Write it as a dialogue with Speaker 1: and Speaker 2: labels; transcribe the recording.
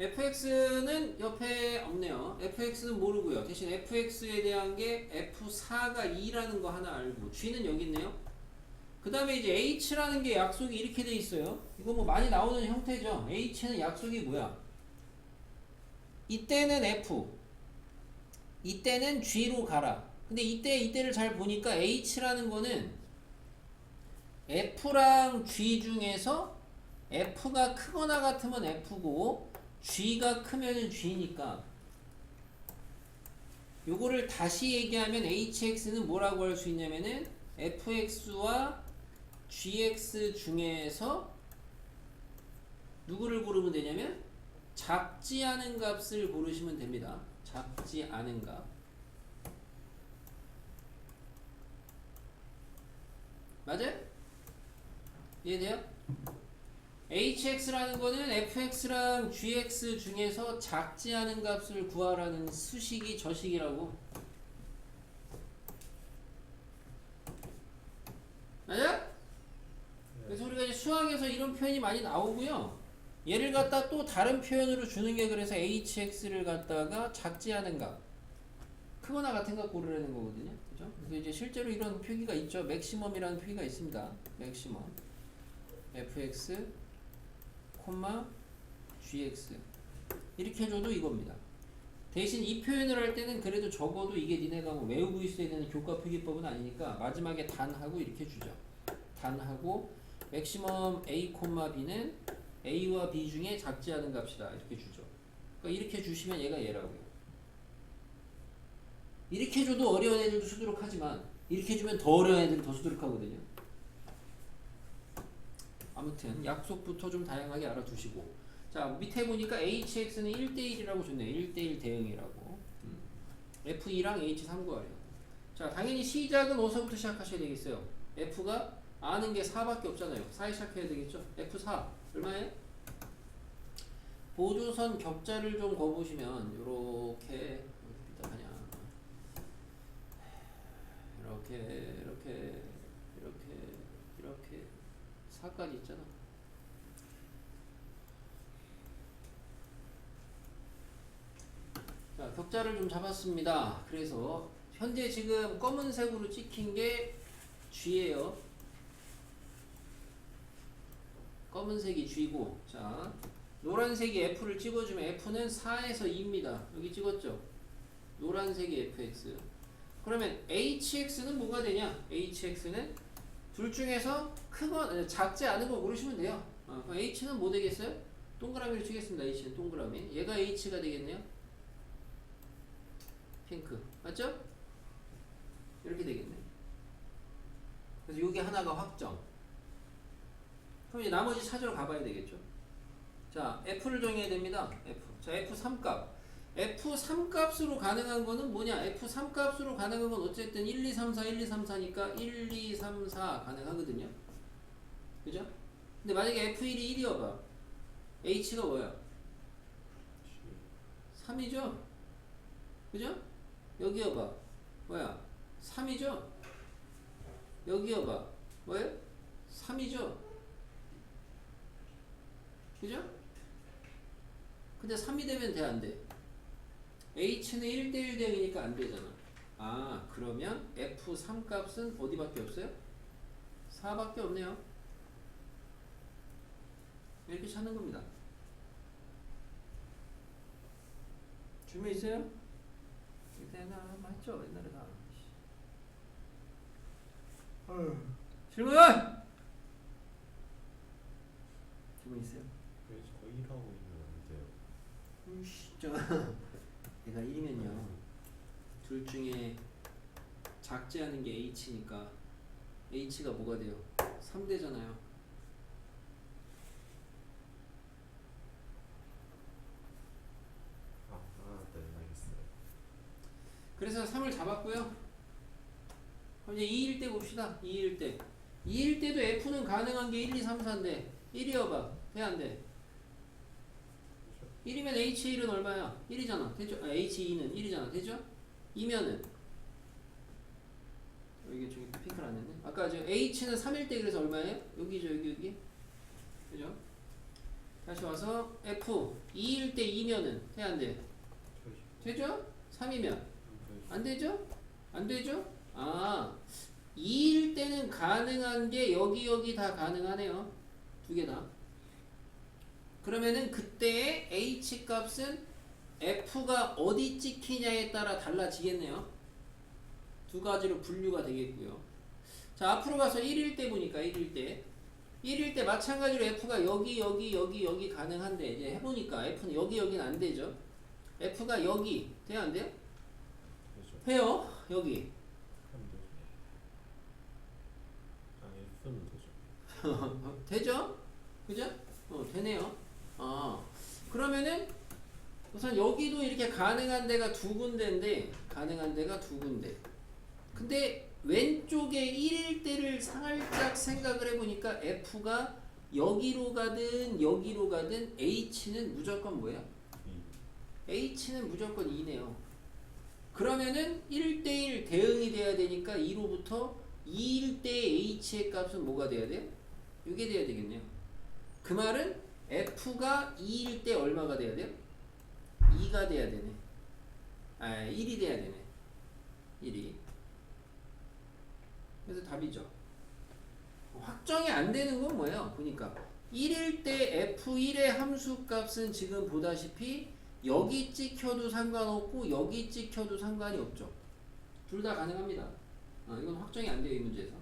Speaker 1: fx는 옆에 없네요. fx는 모르고요. 대신 fx에 대한 게 f4가 2라는 거 하나 알고 g는 여기 있네요. 그 다음에 이제 h라는 게 약속이 이렇게 돼 있어요. 이거 뭐 많이 나오는 형태죠. h는 약속이 뭐야? 이때는 f, 이때는 g로 가라. 근데 이때 이때를 잘 보니까 h라는 거는 f랑 g 중에서 f가 크거나 같으면 f고 g가 크면은 g니까 요거를 다시 얘기하면 hx는 뭐라고 할 수 있냐면은 fx와 gx 중에서 누구를 고르면 되냐면 작지 않은 값을 고르시면 됩니다. 작지 않은 값. 맞아요? 이해돼요? Hx라는 거는 fx랑 gx 중에서 작지 않은 값을 구하라는 수식이 저식이라고. 맞아? 그래서 우리가 이제 수학에서 이런 표현이 많이 나오고요. 얘를 갖다 또 다른 표현으로 주는 게 그래서 hx를 갖다가 작지 않은 값, 크거나 같은 값 고르라는 거거든요. 그죠? 그래서 이제 실제로 이런 표기가 있죠. 맥시멈이라는 표기가 있습니다. 맥시멈. fx, 콤마, gx. 이렇게 해줘도 이겁니다. 대신 이 표현을 할 때는 그래도 적어도 이게 니네가 뭐 외우고 있어야 되는 교과 표기법은 아니니까 마지막에 단하고 이렇게 주죠. 단하고 맥시멈 a, b는 a와 b 중에 작지 않은 값이다 이렇게 주죠. 그러니까 이렇게 주시면 얘가 얘라고요. 이렇게 줘도 어려운 애들도 수두룩하지만 이렇게 주면 더 어려운 애들은 더 수두룩하거든요. 아무튼 약속부터 좀 다양하게 알아두시고 자 밑에 보니까 hx는 1대1이라고 줬네요. 1대1 대응이라고 음. f2랑 h3 구하래요. 자 당연히 시작은 어디서부터 시작하셔야 되겠어요. f가 아는 게 4밖에 없잖아요. 4에 시작해야 되겠죠. F4 얼마예요? 보조선 격자를 좀 거보시면 요렇게 어디 삐딱하냐 이렇게 이렇게 이렇게 이렇게 4까지 있잖아. 자 격자를 좀 잡았습니다. 그래서 현재 지금 검은색으로 찍힌 게 G예요. 검은색이 G고 자 노란색이 F를 찍어주면 F는 4에서 2입니다. 여기 찍었죠? 노란색이 FX 그러면 HX는 뭐가 되냐? HX는 둘 중에서 크건 작지 않은 거 고르시면 돼요. 어, H는 뭐 되겠어요? 동그라미를 치겠습니다. H는 동그라미. 얘가 H가 되겠네요. 핑크 맞죠? 이렇게 되겠네. 그래서 요게 하나가 확정. 그럼 이제 나머지 찾으러 가봐야 되겠죠. 자, F를 정해야 됩니다. F. 자, F3 값. F3 값으로 가능한 거는 뭐냐? F3 값으로 가능한 건 어쨌든 1, 2, 3, 4, 1, 2, 3, 4니까 1, 2, 3, 4 가능하거든요. 그죠? 근데 만약에 F1이 1이어봐. H가 뭐야? 3이죠? 그죠? 여기 여봐. 뭐야? 3이죠? 여기 여봐. 뭐예요? 3이죠? 그죠? 근데 3이 되면 돼, 안 돼? H는 1대1 대응이니까 안 되잖아. 아, 그러면 F3 값은 어디밖에 없어요? 4밖에 없네요. 이렇게 찾는 겁니다. 준비 있어요? 이때나 맞죠? 옛날에 다. 질문! 질문 있어요?
Speaker 2: 왜 저희라고 있는 안 돼요?
Speaker 1: 음, 진짜 얘가 1이면요 둘 중에 작지 않은 게 H니까 H가 뭐가 돼요? 3대잖아요
Speaker 2: 아, 아, 네, 알겠어요.
Speaker 1: 그래서 3을 잡았고요 그럼 이제 2일 때 봅시다 2일 때 2일 때도 F는 가능한 게 1, 2, 3, 4인데 1이어봐 돼 안 돼? 1이면 H1은 얼마야? 1이잖아 되죠? 아, H2는 1이잖아 되죠? 2면은 어, 이게 저기 핑크를 안 했네 아까 저 H는 3일 때 그래서 얼마예요? 여기죠 여기 여기 그죠? 다시 와서 F 2일 때 2면은 돼 안 돼? 되죠? 3이면 안 되죠? 안 되죠? 아 2일 때는 가능한 게 여기 여기 다 가능하네요. 두 개 다. 그러면은 그때 H 값은 F가 어디 찍히냐에 따라 달라지겠네요. 두 가지로 분류가 되겠고요. 자 앞으로 가서 1일 때 보니까 1일 때 1일 때 마찬가지로 F가 여기 여기 여기 여기 가능한데 이제 해보니까 F는 여기 여기는 안 되죠. F가 여기 돼요 안 돼요? 해요 여기
Speaker 2: 하면 되죠. 아 F는 되죠.
Speaker 1: 되죠? 그죠? 어 되네요. 아 그러면은 우선 여기도 이렇게 가능한 데가 두 군데인데 가능한 데가 두 군데. 근데 왼쪽에 1일 때를 살짝 생각을 해보니까 F가 여기로 가든 여기로 가든 H는 무조건 뭐예요?
Speaker 2: 이
Speaker 1: H는 무조건 2네요. 그러면은 1대1 대응이 돼야 되니까 2로부터 2일 때 H의 값은 뭐가 돼야 돼요? 이게 돼야 되겠네요. 그 말은 F가 2일 때 얼마가 돼야 돼요? 2가 돼야 되네. 아, 1이 돼야 되네. 1이. 그래서 답이죠. 확정이 안 되는 건 뭐예요? 보니까 1일 때 F1의 함수 값은 지금 보다시피 여기 찍혀도 상관없고 여기 찍혀도 상관이 없죠. 둘 다 가능합니다. 어, 이건 확정이 안 돼요 이 문제에서.